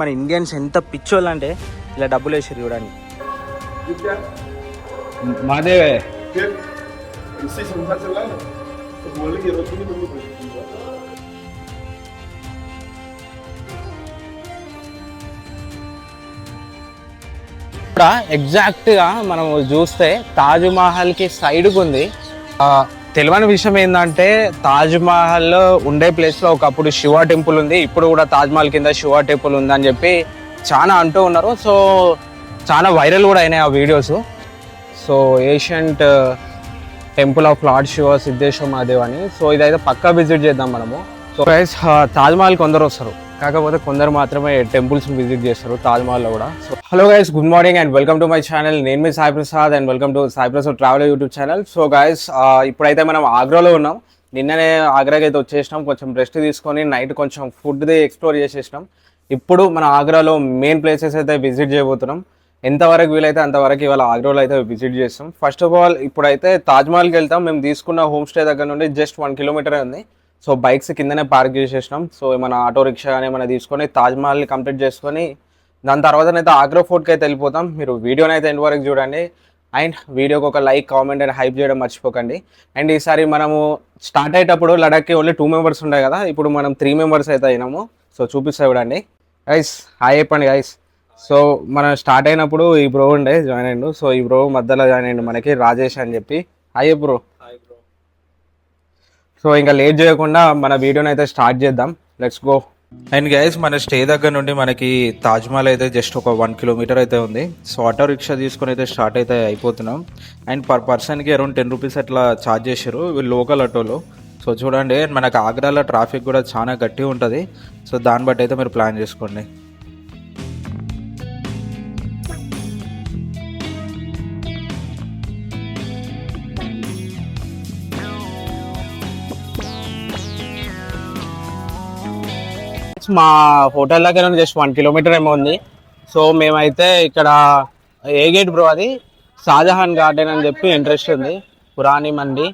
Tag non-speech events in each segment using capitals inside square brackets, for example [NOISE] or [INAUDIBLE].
మన ఇండియన్స్ ఎంత పిచ్చోళ్ళు అంటే ఇలా డబ్బులు వేసారు చూడండి. మాదే ఎగ్జాక్ట్గా మనం చూస్తే తాజ్మహల్కి సైడ్కి ఉంది. తెలియని విషయం ఏంటంటే తాజ్ మహల్ ఉండే ప్లేస్లో ఒకప్పుడు శివ టెంపుల్ ఉంది. ఇప్పుడు కూడా తాజ్ మహల్ కింద శివ టెంపుల్ ఉంది అని చెప్పి చాలా అంటూ ఉన్నారు. సో చాలా వైరల్ కూడా అయినాయి ఆ videos. So ancient temple of lord Shiva Siddheshwar Mahadev అని. సో ఇదైతే పక్కా విజిట్ చేద్దాం మనము. సో గైస్ తాజ్ మహల్ కొందరు వస్తారు. కాకపోతే కొందరు మాత్రమే టెంపుల్స్ విజిట్ చేస్తారు తాజ్ కూడా. So hello guys good morning and welcome to my channel నేను మీ Sai Prasad and welcome to Sai Prasad travel YouTube channel so guys ఇప్పుడైతే మనం ఆగ్రాలో ఉన్నాం. నిన్ననే ఆగ్రాకి అయితే వచ్చేసినాం. కొంచెం రెస్ట్ తీసుకొని నైట్ కొంచెం ఫుడ్ది ఎక్స్ప్లోర్ చేసేసినాం. ఇప్పుడు మన ఆగ్రాలో మెయిన్ ప్లేసెస్ అయితే విజిట్ చేయబోతున్నాం. ఎంతవరకు వీలైతే అంతవరకు ఇవాళ ఆగ్రాలో అయితే విజిట్ చేస్తాం. ఫస్ట్ ఆఫ్ ఆల్ ఇప్పుడైతే తాజ్మహల్కి వెళ్తాం. మేము తీసుకున్న హోమ్ స్టే దగ్గర నుండి జస్ట్ వన్ కిలోమీటర్ ఉంది. సో బైక్స్ కిందనే పార్క్ చేసేసినాం. సో మన ఆటో రిక్షా కానీ ఏమైనా తీసుకొని తాజ్మహల్ని కంప్లీట్ చేసుకొని దాని తర్వాత అయితే ఆగ్రా ఫోర్ట్కి అయితే వెళ్ళిపోతాం. మీరు వీడియోని అయితే ఎండ్ వరకు చూడండి. అండ్ వీడియోకి ఒక లైక్ కామెంట్ అండ్ హైప్ చేయడం మర్చిపోకండి. అండ్ ఈసారి మనము స్టార్ట్ అయ్యేటప్పుడు లడాక్కి ఓన్లీ టూ మెంబర్స్ ఉండే కదా ఇప్పుడు మనం త్రీ మెంబర్స్ అయితే అయినాము. సో చూపిస్తా చూడండి. గైస్ హాయ్ చెప్పండి గైస్ సో మనం స్టార్ట్ అయినప్పుడు ఈ బ్రో ఉండే జాయిన్ అయ్యిండు. సో ఈ బ్రో మధ్యలో జాయిన్ అయ్యిండు మనకి రాజేష్ అని చెప్పి. Hi bro. సో ఇంకా లేట్ చేయకుండా మన వీడియోని అయితే స్టార్ట్ చేద్దాం. లెట్స్ గో అండ్ గైస్ మన స్టే దగ్గర నుండి మనకి తాజ్మహల్ అయితే జస్ట్ ఒక వన్ కిలోమీటర్ అయితే ఉంది. సో ఆటో రిక్షా తీసుకొని అయితే స్టార్ట్ అయితే అయిపోతున్నాం. అండ్ పర్ పర్సన్కి అరౌండ్ టెన్ రూపీస్ అట్లా ఛార్జ్ చేశారు వీళ్ళు లోకల్ ఆటోలో సో చూడండి మనకు ఆగ్రాలో ట్రాఫిక్ కూడా చాలా గట్టిగా ఉంటుంది. సో దాన్ని బట్టి అయితే మీరు ప్లాన్ చేసుకోండి. మా హోటల్ దగ్గర నుండి జస్ట్ వన్ కిలోమీటర్ ఏమో ఉంది. సో మేమైతే ఇక్కడ ఏ గేట్ బ్రో అది? షాజహాన్ గార్డెన్ అని చెప్పి ఇంట్రెస్ట్ ఉంది పురాణి మండి.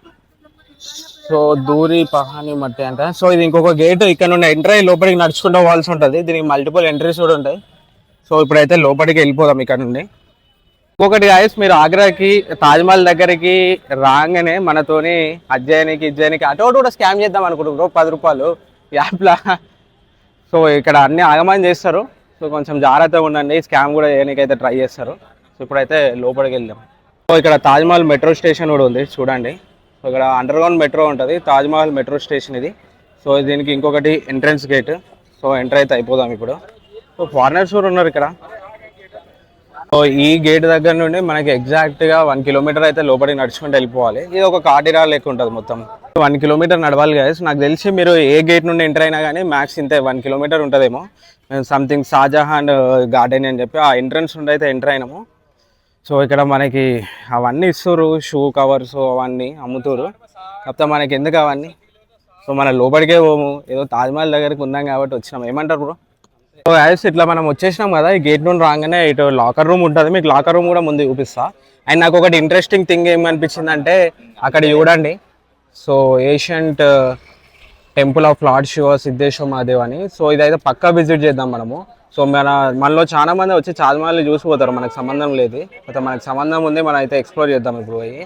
సో దూరి పహాని మట్టి అంట. సో ఇది ఇంకొక గేట్ ఇక్కడ నుండి ఎంటర్ అయ్యి లోపలికి నడుచుకుంటూ పోవాల్సి ఉంటుంది. దీనికి మల్టిపుల్ ఎంట్రీస్ కూడా ఉంటాయి. సో ఇప్పుడైతే లోపలికి వెళ్ళిపోదాం ఇక్కడ నుండి. ఇంకొకటి గాయస్ మీరు ఆగ్రాకి తాజ్మహల్ దగ్గరికి రాగానే మనతోని అజ్జయానికి ఇజ్జయానికి అటు కూడా స్కామ్ చేద్దాం అనుకుంటున్నాం పది రూపాయలు. యాప్లా సో ఇక్కడ అన్ని ఆగమని చేస్తారు. సో కొంచెం జాగ్రత్తగా ఉండండి. స్కామ్ కూడా చేయడానికైతే ట్రై చేస్తారు. సో ఇప్పుడైతే లోపలికి వెళ్దాం. సో ఇక్కడ తాజ్మహల్ మెట్రో స్టేషన్ కూడా ఉంది. చూడండి. సో ఇక్కడ అండర్గ్రౌండ్ మెట్రో ఉంటుంది. తాజ్మహల్ మెట్రో స్టేషన్ ఇది. సో దీనికి ఇంకొకటి ఎంట్రన్స్ గేట్ సో ఎంటర్ అయితే అయిపోదాం ఇప్పుడు. సో ఫారినర్స్ కూడా ఉన్నారు ఇక్కడ. సో ఈ గేట్ దగ్గర నుండి మనకి ఎగ్జాక్ట్గా వన్ కిలోమీటర్ అయితే లోపలికి నడుచుకుంటూ వెళ్ళిపోవాలి. ఇది ఒక కాటిరా లెక్క ఉంటుంది మొత్తం. వన్ కిలోమీటర్ నడవాలి కదా నాకు తెలిసి మీరు ఏ గేట్ నుండి ఎంటర్ అయినా కానీ మ్యాక్స్ ఇంతే వన్ కిలోమీటర్ ఉంటుందేమో. సంథింగ్ షాజహాన్ గార్డెన్ అని చెప్పి ఆ ఎంట్రన్స్ నుండి అయితే ఎంటర్ అయినాము. సో ఇక్కడ మనకి అవన్నీ ఇస్తారు షూ కవర్స్ అవన్నీ అమ్ముతారు కాకపోతే మనకి ఎందుకు అవన్నీ? సో మన లోపలికే పోము. ఏదో తాజ్మహల్ దగ్గరికి ఉందాం కాబట్టి వచ్చినాం. ఏమంటారు బ్రో సో యాజ్ ఇట్లా మనం వచ్చేసినాం కదా. ఈ గేట్ నుండి రాగానే ఇటు లాకర్ రూమ్ ఉంటుంది. మీకు లాకర్ రూమ్ కూడా ముందు చూపిస్తా. అండ్ నాకు ఒకటి ఇంట్రెస్టింగ్ థింగ్ ఏమనిపించింది అంటే అక్కడ చూడండి. So ancient temple of lord Shiva Siddheshwar Mahadev అని. సో ఇదైతే పక్కా విజిట్ చేద్దాం మనము. సో మన మనలో చాలా మంది వచ్చి చాలామంది చూసిపోతారు మనకు సంబంధం లేదు. అయితే మనకు సంబంధం ఉంది మనం అయితే ఎక్స్ప్లోర్ చేద్దాం ఇప్పుడు పోయి.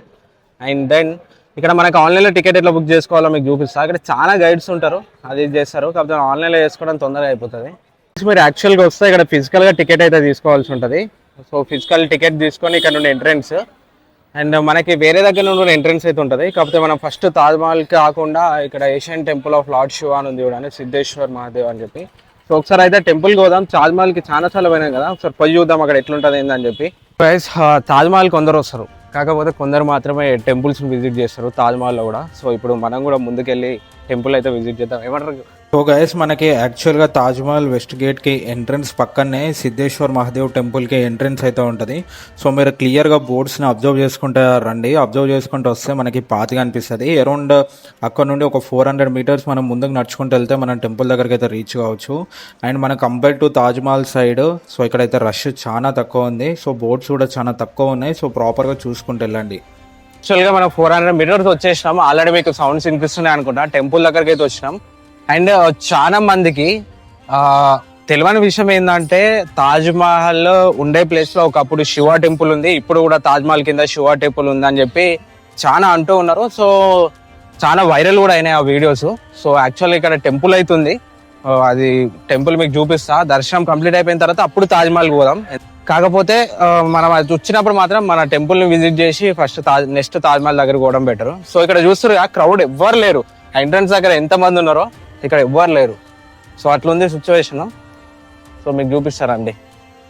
అండ్ దెన్ ఇక్కడ మనకి ఆన్లైన్లో టికెట్ ఎట్లా బుక్ చేసుకోవాలో మీకు చూపిస్తా. ఇక్కడ చాలా గైడ్స్ ఉంటారు అది ఇది చేస్తారు. కాకపోతే ఆన్లైన్లో చేసుకోవడం తొందరగా అయిపోతుంది. మీరు యాక్చువల్గా వస్తే ఇక్కడ ఫిజికల్గా టికెట్ అయితే తీసుకోవాల్సి ఉంటుంది. సో ఫిజికల్ టికెట్ తీసుకొని ఇక్కడ నుండి ఎంట్రెన్స్ అండ్ మనకి వేరే దగ్గర నుండి ఎంట్రన్స్ అయితే ఉంటుంది. కాకపోతే మనం ఫస్ట్ తాజ్మహల్ కాకుండా ఇక్కడ ancient temple of lord Shiva అని ఉంది చూడండి సిద్ధేశ్వర్ మహాదేవ్ అని చెప్పి. సో ఒకసారి అయితే టెంపుల్కి పోదాం. తాజ్మహల్కి చాలా చాలా పోయినాం కదా. ఒకసారి పోయి చూద్దాం అక్కడ ఎట్లుంటుంది ఏందని చెప్పి. ప్రైస్ తాజ్మహల్ కొందరు వస్తారు. కాకపోతే కొందరు మాత్రమే టెంపుల్స్ని విజిట్ చేస్తారు తాజ్మహల్లో కూడా. సో ఇప్పుడు మనం కూడా ముందుకెళ్ళి టెంపుల్ అయితే విజిట్ చేద్దాం. ఏమంటారు? సో గైస్ మనకి యాక్చువల్గా తాజ్మహల్ వెస్ట్ గేట్కి ఎంట్రన్స్ పక్కనే సిద్ధేశ్వర్ మహాదేవ్ టెంపుల్కి ఎంట్రన్స్ అయితే ఉంటుంది. సో మీరు క్లియర్గా బోర్డ్స్ని అబ్జర్వ్ చేసుకుంటే రండి. అబ్జర్వ్ చేసుకుంటూ వస్తే మనకి పాతిగా అనిపిస్తుంది అరౌండ్ అక్కడ నుండి ఒక ఫోర్ హండ్రెడ్ మీటర్స్ మనం ముందుకు నడుచుకుంటూ వెళ్తే మనం టెంపుల్ దగ్గరికి అయితే రీచ్ కావచ్చు. అండ్ మన compare to Taj Mahal side so ఇక్కడైతే రష్ చాలా తక్కువ ఉంది. సో బోర్డ్స్ కూడా చాలా తక్కువ ఉన్నాయి. సో ప్రాపర్గా చూసుకుంటూ వెళ్ళండి. యాక్చువల్గా మనం ఫోర్ హండ్రెడ్ మీటర్స్ వచ్చేసినాం ఆల్రెడీ మీకు సౌండ్స్ వినిపిస్తున్నాయి అనుకుంటా. టెంపుల్ దగ్గరికి అయితే వచ్చినాం. అండ్ చాలా మందికి తెలియని విషయం ఏంటంటే తాజ్ మహల్ ఉండే ప్లేస్లో ఒకప్పుడు శివ టెంపుల్ ఉంది. ఇప్పుడు కూడా తాజ్ మహల్ కింద శివ టెంపుల్ ఉంది అని చెప్పి చాలా అంటూ ఉన్నారు. సో చాలా వైరల్ కూడా అయినాయి ఆ వీడియోస్ సో యాక్చువల్లీ ఇక్కడ టెంపుల్ అవుతుంది అది టెంపుల్ మీకు చూపిస్తా. దర్శనం కంప్లీట్ అయిపోయిన తర్వాత అప్పుడు తాజ్ మహల్ పోదాం. కాకపోతే మనం అది వచ్చినప్పుడు మాత్రం మన టెంపుల్ని విజిట్ చేసి ఫస్ట్ తాజ్ నెక్స్ట్ తాజ్ మహల్ దగ్గర పోవడం బెటర్ సో ఇక్కడ చూస్తారు ఆ క్రౌడ్ ఎవ్వరు లేరు. ఎంట్రన్స్ దగ్గర ఎంత మంది ఉన్నారో ఇక్కడ ఎవ్వరు లేరు. సో అట్లుంది సిచ్యువేషన్ సో మీకు చూపిస్తారండి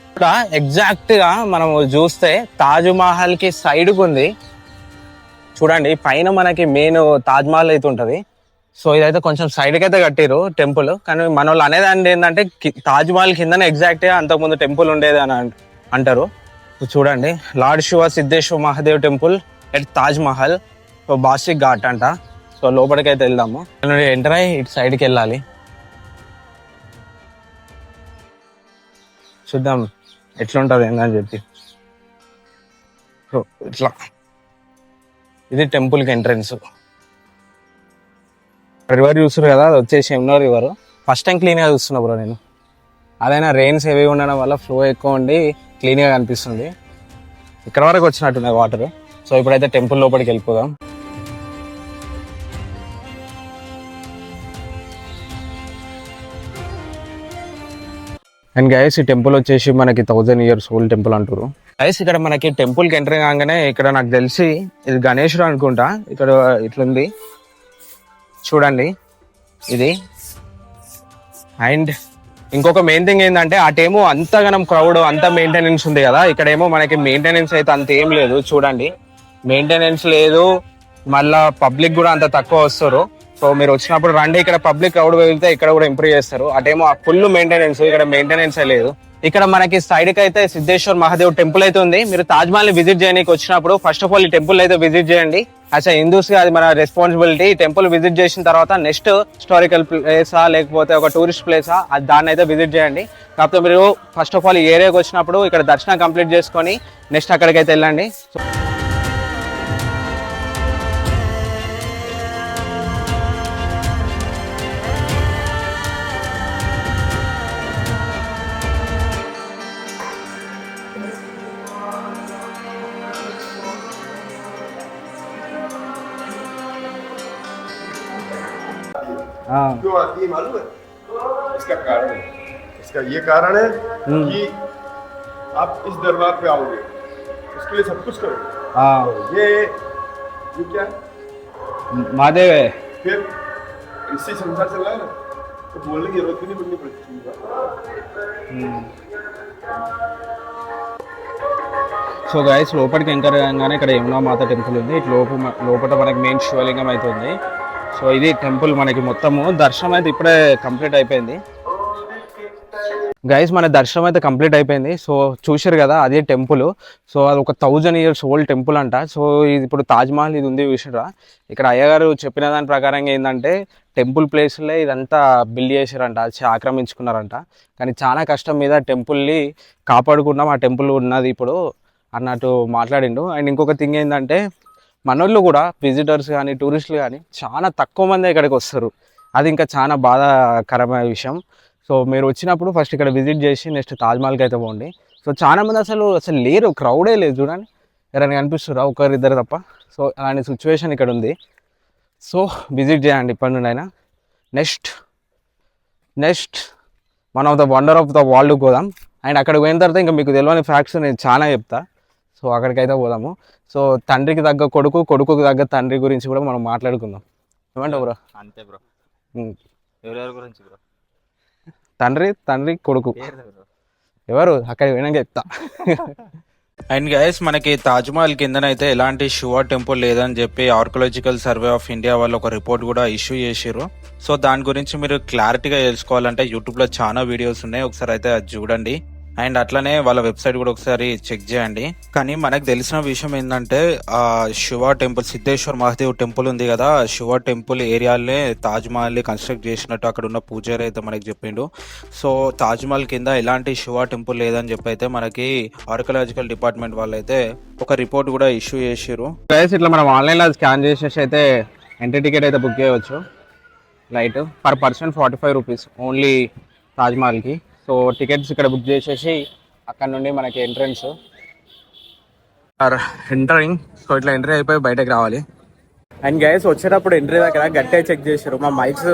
ఇక్కడ ఎగ్జాక్ట్గా మనం చూస్తే తాజ్ సైడ్కి ఉంది చూడండి పైన మనకి మెయిన్ తాజ్ మహల్ అయితే ఉంటుంది. సో ఇదైతే కొంచెం సైడ్కి అయితే కట్టారు టెంపుల్ కానీ మన వాళ్ళు అనేదాన్ని ఏంటంటే తాజ్మహల్ తాజ్ మహల్ కిందనే ఎగ్జాక్ట్గా అంతకుముందు టెంపుల్ ఉండేది అని అంటారు. చూడండి lord Shiva Siddheshwar Mahadev temple at Taj Mahal. So బాసిక్ ghat అంట. సో లోపలికి అయితే వెళ్దాము ఎంటర్ అయ్యి ఇటు సైడ్కి వెళ్ళాలి. చూద్దాం ఎట్లుంటుంది ఏందని చెప్పి. సో ఇట్లా. ఇది టెంపుల్కి ఎంట్రన్స్. రివర్ చూస్తారు కదా అది వచ్చేసి ఎమ్నో రివర్. ఫస్ట్ టైం క్లీన్గా చూస్తున్నా బ్రో నేను. అదైనా రెయిన్స్ హెవీ ఉండడం వల్ల ఫ్లో ఎక్కువ ఉండి క్లీన్గా కనిపిస్తుంది. ఇక్కడ వరకు వచ్చినట్టున్నాయి వాటర్. సో ఇప్పుడైతే టెంపుల్ లోపలికి వెళ్ళిపోదాం. అండ్ గైస్ ఈ టెంపుల్ వచ్చేసి మనకి థౌజండ్ ఇయర్స్ ఓల్డ్ టెంపుల్ అంటారు గైస్ ఇక్కడ మనకి టెంపుల్కి ఎంటర్ కాగానే ఇక్కడ నాకు తెలిసి ఇది గణేశుడు అనుకుంటా. ఇక్కడ ఇట్లుంది. చూడండి. ఇది. అండ్ ఇంకొక మెయిన్ థింగ్ ఏంటంటే అటేమో అంతగానం క్రౌడ్ అంత మెయింటెనెన్స్ ఉంది కదా. ఇక్కడేమో మనకి మెయింటెనెన్స్ అయితే అంత ఏం లేదు. చూడండి. మెయింటెనెన్స్ లేదు. మళ్ళా పబ్లిక్ కూడా అంత తక్కువ వస్తారు. సో మీరు వచ్చినప్పుడు రండి ఇక్కడ పబ్లిక్ క్రౌడ్ వెళ్తే ఇక్కడ కూడా ఇంప్రూవ్ చేస్తారు. అటేమో ఫుల్ మెయింటెనెన్స్ ఇక్కడ మెయింటెనెన్స్ లేదు. ఇక్కడ మనకి సైడ్కి అయితే సిద్ధేశ్వర్ మహాదేవ్ టెంపుల్ అయితే ఉంది. మీరు తాజ్ మహల్ని విజిట్ చేయడానికి వచ్చినప్పుడు ఫస్ట్ ఆఫ్ ఆల్ ఈ టెంపుల్ అయితే విజిట్ చేయండి. అసలు హిందూస్గా అది మన రెస్పాన్సిబిలిటీ టెంపుల్ విజిట్ చేసిన తర్వాత నెక్స్ట్ హిస్టారికల్ ప్లేసా లేకపోతే ఒక టూరిస్ట్ ప్లేసా అది దాన్ని అయితే విజిట్ చేయండి. కాకపోతే మీరు ఫస్ట్ ఆఫ్ ఆల్ ఈ ఏరియాకి వచ్చినప్పుడు ఇక్కడ దర్శనం కంప్లీట్ చేసుకొని నెక్స్ట్ అక్కడికైతే వెళ్ళండి. आती है मालूम है इसका कारण है इसका ये कारण है कि आप इस दरबार पे आओगे उसके लिए सब कुछ करो ये ये क्या है మాదేవే फिर इससे संसार चल रहा है ना तो बोलने की जरूरत भी नहीं पड़नी पड़ती సో గైస్ లోపలికి ఎంటర్ కాగానే ఇక్కడ యమునా మాత టెంపుల్ ఉంది ఇటు లోపు లోపల మనకి మెయిన్ శివలింగం అయితే ఉంది సో ఇది టెంపుల్ మనకి మొత్తము. దర్శనం అయితే ఇప్పుడే కంప్లీట్ అయిపోయింది. గైస్ మన దర్శనం అయితే కంప్లీట్ అయిపోయింది. సో చూశారు కదా అదే టెంపుల్. సో అది ఒక థౌజండ్ ఇయర్స్ ఓల్డ్ టెంపుల్ అంట. సో ఇది ఇప్పుడు తాజ్ మహల్ ఇది ఉంది చూసారా ఇక్కడ అయ్యగారు చెప్పిన దాని ప్రకారంగా ఏంటంటే టెంపుల్ ప్లేస్లే ఇదంతా బిల్డ్ చేశారంట ఆక్రమించుకున్నారంట. కానీ చాలా కష్టం మీద టెంపుల్ని కాపాడుకున్నాం ఆ టెంపుల్ ఉన్నది ఇప్పుడు అన్నట్టు మాట్లాడిండు. అండ్ ఇంకొక థింగ్ ఏంటంటే మనోళ్ళు కూడా విజిటర్స్ కానీ టూరిస్టులు కానీ చాలా తక్కువ మంది ఇక్కడికి వస్తారు. అది ఇంకా చాలా బాధాకరమైన విషయం. సో మీరు వచ్చినప్పుడు ఫస్ట్ ఇక్కడ విజిట్ చేసి నెక్స్ట్ తాజ్మహల్కి అయితే పోండి. సో చాలా మంది అసలు అసలు లేరు క్రౌడే లేదు చూడండి. ఎవరైనా కనిపిస్తురా ఒకరిద్దరు తప్ప. సో అలాంటి సిచ్యువేషన్ ఇక్కడ ఉంది. సో విజిట్ చేయండి ఇప్పటి నుండి అయినా. Next next one of the wonder of the world పోదాం. అండ్ అక్కడికి పోయిన తర్వాత ఇంకా మీకు తెలియని ఫ్యాక్ట్స్ నేను చాలా చెప్తా. సో అక్కడికైతే పోదాము. సో తండ్రికి తగ్గ కొడుకు కొడుకుకి తగ్గ తండ్రి గురించి కూడా మనం మాట్లాడుకుందాం. ఏమంటావు బ్రో? అంతే బ్రో. ఎవరెవరి గురించి బ్రో? తండ్రి తండ్రి కొడుకు. ఎవరు? అక్కడికి పోయినాక చెప్తా. అండ్ గైస్ మనకి తాజ్మహల్ కిందనైతే ఎలాంటి శివ టెంపుల్ లేదని చెప్పి ఆర్కలాజికల్ సర్వే ఆఫ్ ఇండియా వాళ్ళు ఒక రిపోర్ట్ కూడా ఇష్యూ చేసిర్రు. సో దాని గురించి మీరు క్లారిటీగా తెలుసుకోవాలంటే యూట్యూబ్లో చాలా వీడియోస్ ఉన్నాయి. ఒకసారి అయితే అది చూడండి. అండ్ అట్లనే వాళ్ళ వెబ్సైట్ కూడా ఒకసారి చెక్ చేయండి. కానీ మనకు తెలిసిన విషయం ఏంటంటే ఆ శివ టెంపుల్ సిద్ధేశ్వర్ మహాదేవ్ టెంపుల్ ఉంది కదా శివ టెంపుల్ ఏరియాలనే తాజ్మహల్ కన్స్ట్రక్ట్ చేసినట్టు అక్కడ ఉన్న పూజారి అయితే మనకి చెప్పిండు. సో తాజ్మహల్ కింద ఎలాంటి శివ టెంపుల్ లేదని చెప్పి అయితే మనకి ఆర్కలాజికల్ డిపార్ట్మెంట్ వాళ్ళు అయితే ఒక రిపోర్ట్ కూడా ఇష్యూ చేసిరు ప్రైస్ ఇట్లా మనం ఆన్లైన్లో స్కాన్ చేసేసి అయితే ఎంట్రీ టికెట్ అయితే బుక్ చేయవచ్చు. Light per person forty five rupees only తాజ్మహల్కి so tickets ఇక్కడ బుక్ చేసేసి అక్కడ నుండి మనకి ఎంట్రన్స్. Or entering. సో ఇట్లా ఎంట్రీ అయిపోయి బయటకు రావాలి. అండ్ గైస్ వచ్చేటప్పుడు ఎంట్రీ దగ్గర గట్టిగా చెక్ చేశారు మా మైక్స్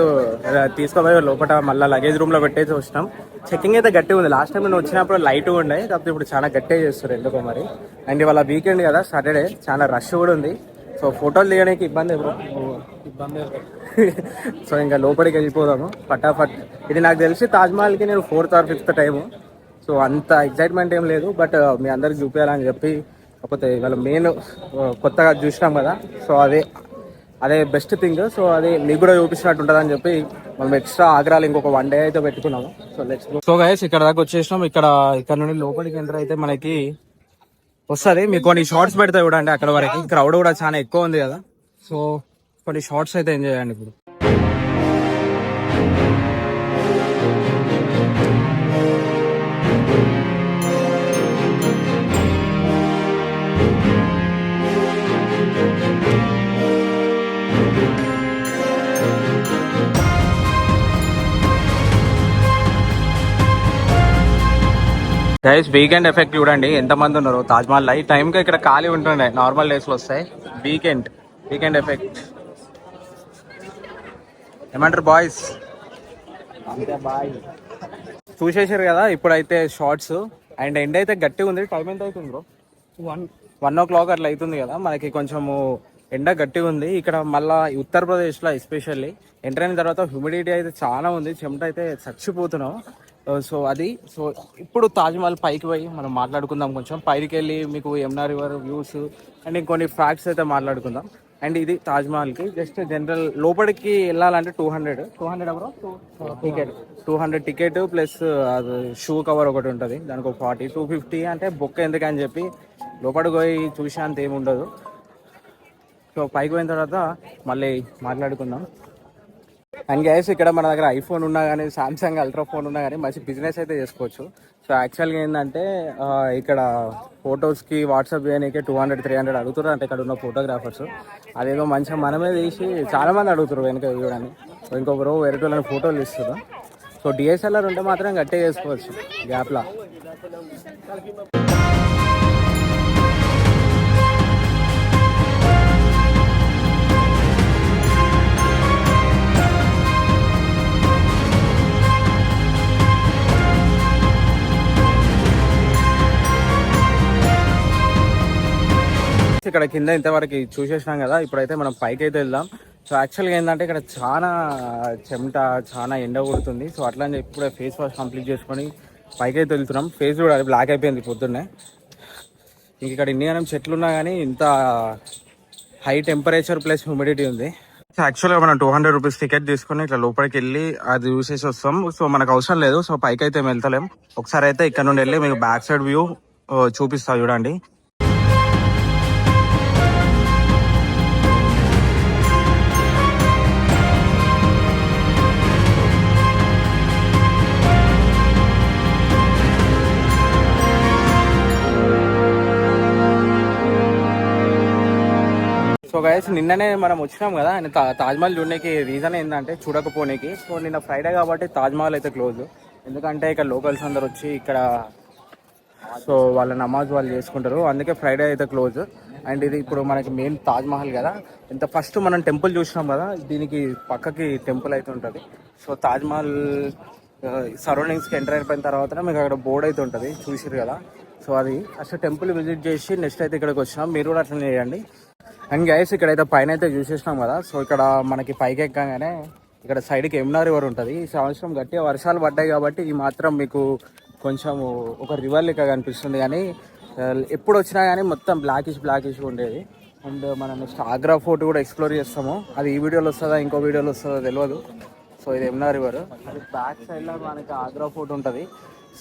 తీసుకోపోయి లోపల మళ్ళీ లగేజ్ రూమ్లో పెట్టేసి వచ్చినాం. చెకింగ్ అయితే గట్టిగా ఉంది. లాస్ట్ టైం నేను వచ్చినప్పుడు లైట్ ఉండే కాకపోతే ఇప్పుడు చాలా గట్టిగా చేస్తారు ఎందుకో మరి. అండ్ ఇవాళ వీకెండ్ కదా సాటర్డే చాలా రష్ కూడా ఉంది. సో ఫోటోలు తీయడానికి ఇబ్బంది బ్రో ఇబ్బంది [LAUGHS] సో ఇంకా లోపలికి వెళ్ళిపోదాము. ఫటాఫట్ ఇది నాకు తెలిసి తాజ్మహల్కి నేను fourth or fifth time. So అంత ఎక్సైట్మెంట్ ఏం లేదు బట్ మీ అందరికి చూపించాలని చెప్పి కాకపోతే ఇవాళ మెయిన్ కొత్తగా చూసినాం కదా. సో అదే అదే బెస్ట్ థింగ్ సో అది మీకు కూడా చూపించినట్టు ఉంటుంది అని చెప్పి మనం ఎక్స్ట్రా ఆగ్రాలు ఇంకొక వన్ డే అయితే పెట్టుకున్నాము. సో లెట్స్ సో గైస్ ఇక్కడ దాకా వచ్చేసినాం. ఇక్కడ ఇక్కడ నుండి లోపలికి ఎంటర్ అయితే మనకి వస్తుంది. మీకు కొన్ని షార్ట్స్ పెడతాయి చూడండి అక్కడ వరకు. క్రౌడ్ కూడా చాలా ఎక్కువ ఉంది కదా. సో కొన్ని షార్ట్స్ అయితే ఎంజాయ్ చేయండి ఇప్పుడు. గైస్ వీకెండ్ ఎఫెక్ట్ చూడండి. ఎంత మంది ఉన్నారు? తాజ్ మహల్ ఈ టైం కి ఇక్కడ ఖాళీ ఉంటుండే. నార్మల్ డేస్లో వస్తాయి. వీకెండ్ వీకెండ్ ఎఫెక్ట్ ఏమంటారు బాయ్స్ బాయ్ చూసేసారు కదా ఇప్పుడైతే షార్ట్స్ అండ్ ఎండ్ అయితే గట్టిగా ఉంది. టైం ఎంత అవుతుంది bro one one o'clock అట్లా అవుతుంది కదా. మనకి కొంచెము ఎండ గట్టిగా ఉంది. ఇక్కడ మళ్ళా ఉత్తరప్రదేశ్లో ఎస్పెషల్లీ ఎంటర్ అయిన తర్వాత హ్యూమిడిటీ అయితే చాలా ఉంది. చెమట అయితే చచ్చిపోతున్నాం. Uh, సో అది సో ఇప్పుడు తాజ్మహల్ పైకి పోయి మనం మాట్లాడుకుందాం కొంచెం. పైకి వెళ్ళి మీకు యమునా రివర్ వ్యూస్ అండ్ ఇంకొన్ని ఫ్యాక్ట్స్ అయితే మాట్లాడుకుందాం. అండ్ ఇది తాజ్మహల్కి జస్ట్ జనరల్ లోపలికి వెళ్ళాలంటే టూ హండ్రెడ్ టూ హండ్రెడ్ ఎవరో? Ticket two hundred ticket plus అది షూ కవర్ ఒకటి ఉంటుంది. దానికి ఒక ఫార్టీ టూ ఫిఫ్టీ అంటే బొక్క ఎందుకని చెప్పి లోపలికి పోయి చూసే అంత ఏమి ఉండదు సో పైకి పోయిన తర్వాత మళ్ళీ మాట్లాడుకుందాం. అండ్ గైస్ ఇక్కడ మన దగ్గర ఐఫోన్ ఉన్నా కానీ సామ్సంగ్ అల్ట్రా ఫోన్ ఉన్నా కానీ మంచి బిజినెస్ అయితే చేసుకోవచ్చు. సో యాక్చువల్గా ఏంటంటే ఇక్కడ ఫొటోస్కి వాట్సాప్ చేయడానికి టూ హండ్రెడ్ త్రీ హండ్రెడ్ అడుగుతారు అంటే ఇక్కడ ఉన్న ఫోటోగ్రాఫర్స్ అదేదో మంచిగా మనమే తీసి చాలామంది అడుగుతారు వెనుక చూడని ఇంకో బ్రో వేరే వాళ్ళని ఫోటోలు ఇస్తారు సో డిఎస్ఎల్ఆర్ ఉంటే మాత్రం గట్టే చేసుకోవచ్చు. గ్యాప్లా ఇక్కడ కింద ఇంతవరకు చూసేసినాం కదా ఇప్పుడైతే మనం పైకి అయితే వెళ్దాం. సో యాక్చువల్గా ఏంటంటే ఇక్కడ చాలా చెమట చాలా ఎండ కొడుతుంది. సో అట్లా అని చెప్పి ఇప్పుడే ఫేస్ వాష్ కంప్లీట్ చేసుకొని పైకి అయితే వెళ్తున్నాం. ఫేస్ కూడా బ్లాక్ అయిపోయింది పొద్దున్నే. ఇంక ఇక్కడ ఇన్ని చెట్లు ఉన్నా కానీ ఇంత హై టెంపరేచర్ ప్లస్ హ్యూమిడిటీ ఉంది. యాక్చువల్గా మనం టూ హండ్రెడ్ రూపీస్ టికెట్ తీసుకుని ఇట్లా లోపలికి వెళ్ళి అది చూసేసి వస్తాం. సో మనకు అవసరం లేదు. సో పైకి అయితే వెళ్తలేం. ఒకసారి అయితే ఇక్కడ నుండి వెళ్ళి మీకు బ్యాక్ సైడ్ వ్యూ చూపిస్తా చూడండి. సో గైస్ నిన్ననే మనం వచ్చినాం కదా ఆయన తాజ్మహల్ చూడడానికి రీజన్ ఏంటంటే చూడకపోనేకి. సో నిన్న ఫ్రైడే కాబట్టి తాజ్మహల్ అయితే క్లోజ్ ఎందుకంటే ఇక్కడ లోకల్స్ అందరు వచ్చి ఇక్కడ సో వాళ్ళ నమాజ్ వాళ్ళు చేసుకుంటారు. అందుకే ఫ్రైడే అయితే క్లోజ్ అండ్ ఇది ఇప్పుడు మనకి మెయిన్ తాజ్మహల్ కదా. ఇంత ఫస్ట్ మనం టెంపుల్ చూసినాం కదా దీనికి పక్కకి టెంపుల్ అయితే ఉంటుంది. సో తాజ్మహల్ సరౌండింగ్స్కి ఎంటర్ అయిపోయిన తర్వాత మీకు అక్కడ బోర్డ్ అయితే ఉంటుంది. చూసిరు కదా. సో అది ఫస్ట్ టెంపుల్ విజిట్ చేసి నెక్స్ట్ అయితే ఇక్కడికి వచ్చినాం. మీరు కూడా అట్లనే చేయండి. అండ్ గైస్ ఇక్కడైతే పైన అయితే చూసేసినాం కదా. సో ఇక్కడ మనకి పైకి ఎక్కగానే ఇక్కడ సైడ్కి యమునా రివర్ ఉంటుంది. ఈ సంవత్సరం గట్టిగా వర్షాలు పడ్డాయి కాబట్టి ఇది మాత్రం మీకు కొంచెం ఒక రివర్ లెక్క కనిపిస్తుంది. కానీ ఎప్పుడు వచ్చినా కానీ మొత్తం బ్లాకిష్ బ్లాకిష్ ఉండేది. అండ్ మనం నెక్స్ట్ ఆగ్రా ఫోర్ట్ కూడా ఎక్స్ప్లోర్ చేస్తాము. అది ఈ వీడియోలో వస్తుందా ఇంకో వీడియోలో వస్తుందో తెలియదు సో ఇది యమునా రివర్ అది బ్యాక్ సైడ్లో మనకి ఆగ్రా ఫోర్ట్ ఉంటుంది.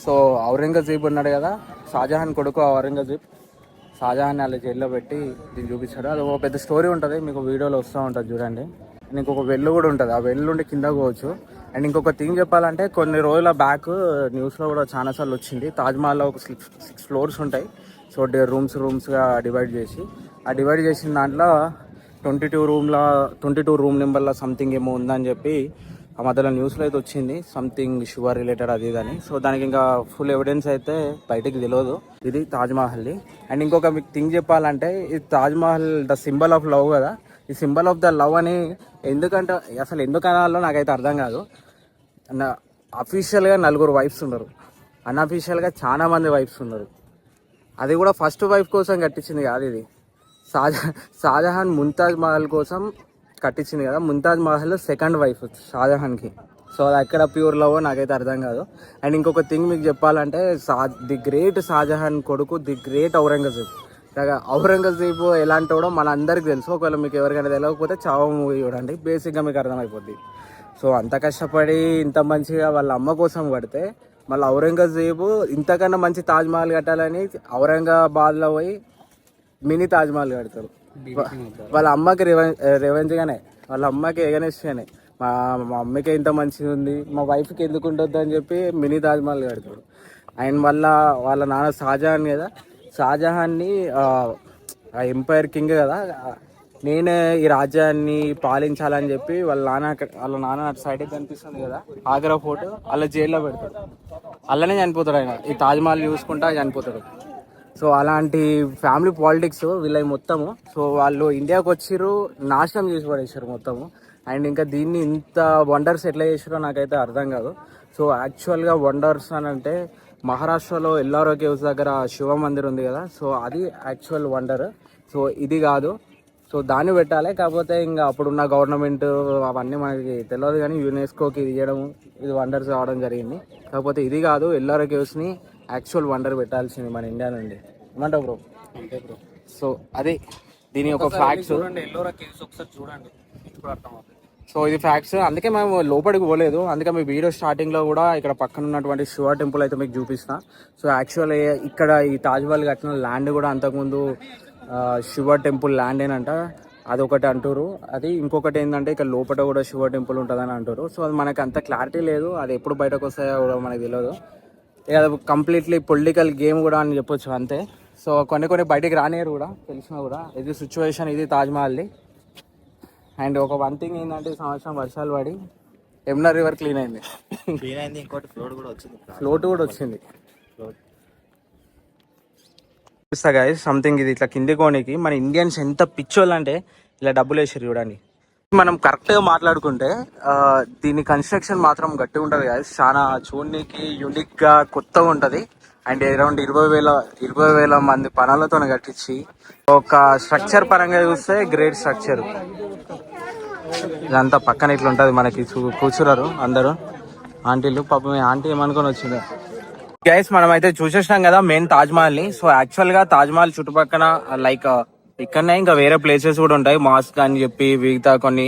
సో ఔరంగజీబ్ ఉన్నాడు కదా. షాజహాన్ కొడుకు ఔరంగజీబ్ షాజహాన్ అలా జైల్లో పెట్టి దీన్ని చూపించాడు. అది ఒక పెద్ద స్టోరీ ఉంటుంది. మీకు వీడియోలో వస్తూ ఉంటుంది చూడండి. అండ్ ఇంకొక వెల్లు కూడా ఉంటుంది. ఆ వెల్లు ఉండి కింద పోవచ్చు. అండ్ ఇంకొక థింగ్ చెప్పాలంటే కొన్ని రోజుల బ్యాక్ న్యూస్లో కూడా చాలాసార్లు వచ్చింది. తాజ్మహల్లో ఒక సిక్స్ సిక్స్ ఫ్లోర్స్ ఉంటాయి. సో రూమ్స్ రూమ్స్గా డివైడ్ చేసి ఆ డివైడ్ చేసిన దాంట్లో ట్వంటీ టూ రూమ్ల ట్వంటీ టూ రూమ్ నెంబర్లో సంథింగ్ ఏమో ఉందని చెప్పి ఆ మధ్యలో న్యూస్లో అయితే వచ్చింది. సంథింగ్ షుగర్ రిలేటెడ్ అది ఇది అని. సో దానికి ఇంకా ఫుల్ ఎవిడెన్స్ అయితే బయటికి తెలియదు ఇది తాజ్మహల్ది అండ్ ఇంకొక మీకు థింగ్ చెప్పాలంటే ఇది Taj Mahal the symbol of love కదా. ఈ సింబల్ ఆఫ్ ద లవ్ అని ఎందుకంటే అసలు ఎందుకు అనాలో నాకైతే అర్థం కాదు. నా అఫీషియల్గా నలుగురు వైఫ్స్ ఉన్నారు. అన్అఫీషియల్గా చాలా మంది వైఫ్స్ ఉన్నారు. అది కూడా ఫస్ట్ వైఫ్ కోసం కట్టించింది కాదు ఇది. షాజహా షాజహాన్ ముంతాజ్ మహల్ కోసం కట్టించింది కదా. ముంతాజ్ మహల్ సెకండ్ వైఫ్ షాజహాన్కి. సో అది ఎక్కడ ప్యూర్ లవ్ నాకైతే అర్థం కాదు. అండ్ ఇంకొక థింగ్ మీకు చెప్పాలంటే షా ది గ్రేట్ షాజహాన్ కొడుకు ది గ్రేట్ ఔరంగజేబ్. ఔరంగజేబు ఔరంగజేబ్ ఎలాంటి మన అందరికి తెలుసు. ఒకవేళ మీకు ఎవరికైనా తెలియకపోతే చావ మూవీ చూడండి. బేసిక్గా మీకు అర్థమైపోద్ది. సో అంత కష్టపడి ఇంత మంచిగా వాళ్ళ అమ్మ కోసం కడితే మళ్ళీ ఔరంగజేబు ఇంతకన్నా మంచి తాజ్మహల్ కట్టాలని ఔరంగాబాద్లో పోయి మినీ తాజ్మహల్ కడతారు. వాళ్ళ అమ్మకి రెవెంజ్ గానే వాళ్ళ అమ్మకి ఎగనెస్ట్ గానే. మా మా అమ్మకి ఎంత మంచిగా ఉంది మా వైఫ్కి ఎందుకు ఉండొద్దు అని చెప్పి మినీ తాజ్ మహల్ కడతాడు అండ్ మళ్ళా వాళ్ళ నాన్న షాజహాన్ కదా. షాజహాన్ని ఆ ఎంపైర్ కింగ్ కదా. నేనే ఈ రాజ్యాన్ని పాలించాలని చెప్పి వాళ్ళ నాన్న వాళ్ళ నాన్న అటు సైడ్ కనిపిస్తుంది కదా ఆగ్రా ఫోర్ట్ వాళ్ళ జైల్లో పెడతాడు. అలానే చనిపోతాడు ఆయన. ఈ తాజ్ మహల్ చూసుకుంటా చనిపోతాడు. సో అలాంటి ఫ్యామిలీ పాలిటిక్స్ వీళ్ళ మొత్తము. సో వాళ్ళు ఇండియాకి వచ్చిర్రు నాశనం చేసి పడేసారు మొత్తము. అండ్ ఇంకా దీన్ని ఇంత వండర్స్ ఎట్లా చేసారో నాకైతే అర్థం కాదు. సో యాక్చువల్గా వండర్స్ అని అంటే మహారాష్ట్రలో ఎల్లారో కేవ్స్ దగ్గర శివ మందిర్ ఉంది కదా సో అది యాక్చువల్ వండర్. సో ఇది కాదు. సో దాన్ని పెట్టాలి కాకపోతే ఇంకా అప్పుడున్న గవర్నమెంట్ అవన్నీ మనకి తెలియదు కానీ యునెస్కోకి ఇది చేయడం ఇది వండర్స్ కావడం జరిగింది. కాకపోతే ఇది కాదు ఎల్లారో కేవ్స్ని యాక్చువల్ వండర్ పెట్టాల్సింది మన ఇండియా నుండి. ఏమంటావు బ్రో బ్రో సో అదే దీని యొక్క ఫ్యాక్ట్స్ సో ఇది ఫ్యాక్ట్స్ అందుకే మేము లోపలికి పోలేదు. అందుకే మీ వీడియో స్టార్టింగ్లో కూడా ఇక్కడ పక్కన ఉన్నటువంటి శివ టెంపుల్ అయితే మీకు చూపిస్తా. సో యాక్చువల్ ఇక్కడ ఈ తాజ్మహల్ కట్టిన ల్యాండ్ కూడా అంతకుముందు శివ టెంపుల్ ల్యాండ్ ఏనంట. అదొకటి అంటారు అది ఇంకొకటి ఏంటంటే ఇక్కడ లోపల కూడా శివ టెంపుల్ ఉంటుందని అంటారు సో అది మనకి అంత క్లారిటీ లేదు. అది ఎప్పుడు బయటకు వస్తాయో కూడా మనకి తెలియదు ఇక కంప్లీట్లీ పొలిటికల్ గేమ్ కూడా అని చెప్పొచ్చు అంతే. సో కొన్ని కొన్ని బయటికి రానియరు కూడా తెలిసినా కూడా. ఇది సిచ్యువేషన్ ఇది తాజ్మహల్ది అండ్ ఒక వన్ థింగ్ ఏంటంటే సంవత్సరం వర్షాలు పడి యమునా రివర్ క్లీన్ అయింది. క్లీన్ అయింది ఇంకోటి ఫ్లోట్ కూడా వచ్చింది. ఫ్లోట్ కూడా వచ్చింది. చూస్తా గాయస్ సంథింగ్ ఇది ఇట్లా కింది కోనికి మన ఇండియన్స్ ఎంత పిచ్చోళ్ళు అంటే ఇలా డబ్బులు వేసారు చూడండి. మనం కరెక్ట్గా మాట్లాడుకుంటే దీని కన్స్ట్రక్షన్ మాత్రం గట్టిగా ఉంటది కదా చాలా చూడడానికి యూనిక్గా కొత్తగా ఉంటది. అండ్ అరౌండ్ ఇరవై వేల ఇరవై వేల మంది పనులతో కట్టించి ఒక స్ట్రక్చర్ పరంగా చూస్తే గ్రేట్ స్ట్రక్చర్ ఇదంతా పక్కన ఇట్లా ఉంటది మనకి చూ- కూర్చున్నారు అందరూ. ఆంటీలు పాపం మీ ఆంటీ ఏమనుకొని వచ్చింది. గైస్ మనం అయితే చూసేసినాం కదా మెయిన్ తాజ్మహల్ని. ని సో యాక్చువల్గా తాజ్మహల్ చుట్టుపక్కన లైక్ ఇక్కడనే ఇంకా వేరే ప్లేసెస్ కూడా ఉంటాయి. మాస్క్ అని చెప్పి మిగతా కొన్ని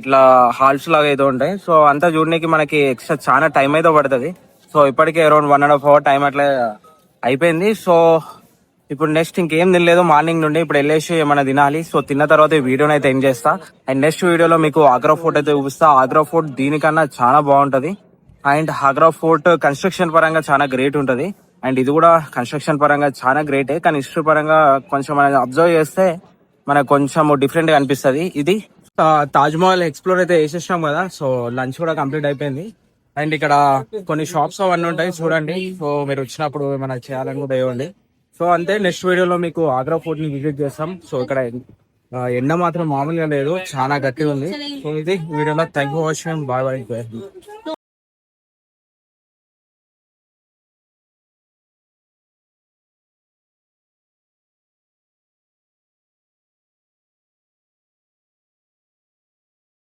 ఇట్లా హాల్స్ లాగా ఏదో ఉంటాయి. సో అంతా చూడడానికి మనకి ఎక్స్ట్రా చాలా టైం అయితే పడుతుంది. సో ఇప్పటికే around one and half hour time అట్లా అయిపోయింది. సో ఇప్పుడు నెక్స్ట్ ఇంకేం తినలేదు మార్నింగ్ నుండి. ఇప్పుడు వెళ్ళేసి ఏమైనా తినాలి. సో తిన్న తర్వాత ఈ వీడియోని అయితే ఎండ్ చేస్తా. అండ్ నెక్స్ట్ వీడియోలో మీకు ఆగ్రా ఫోర్ట్ అయితే చూపిస్తా. ఆగ్రా ఫోర్ట్ దీనికన్నా చాలా బాగుంటుంది. అండ్ ఆగ్రా ఫోర్ట్ కన్స్ట్రక్షన్ పరంగా చాలా గ్రేట్ ఉంటుంది. అండ్ ఇది కూడా కన్స్ట్రక్షన్ పరంగా చాలా గ్రేటే కానీ హిస్టరీ పరంగా కొంచెం మనం అబ్జర్వ్ చేస్తే మనకు కొంచెం డిఫరెంట్గా అనిపిస్తుంది. ఇది? తాజ్ మహల్ ఎక్స్ప్లోర్ అయితే చేసేసాం కదా సో లంచ్ కూడా కంప్లీట్ అయిపోయింది. అండ్ ఇక్కడ కొన్ని షాప్స్ అవన్నీ ఉంటాయి చూడండి. సో మీరు వచ్చినప్పుడు ఏమైనా చేయాలని కూడా ఇవ్వండి. సో అంతే నెక్స్ట్ వీడియోలో మీకు ఆగ్రా ఫోర్ట్ని విజిట్ చేస్తాం. సో ఇక్కడ ఎండ మాత్రం మామూలుగా లేదు చాలా గట్టిగా ఉంది. సో ఇది వీడియోలో. Thank you watching bye bye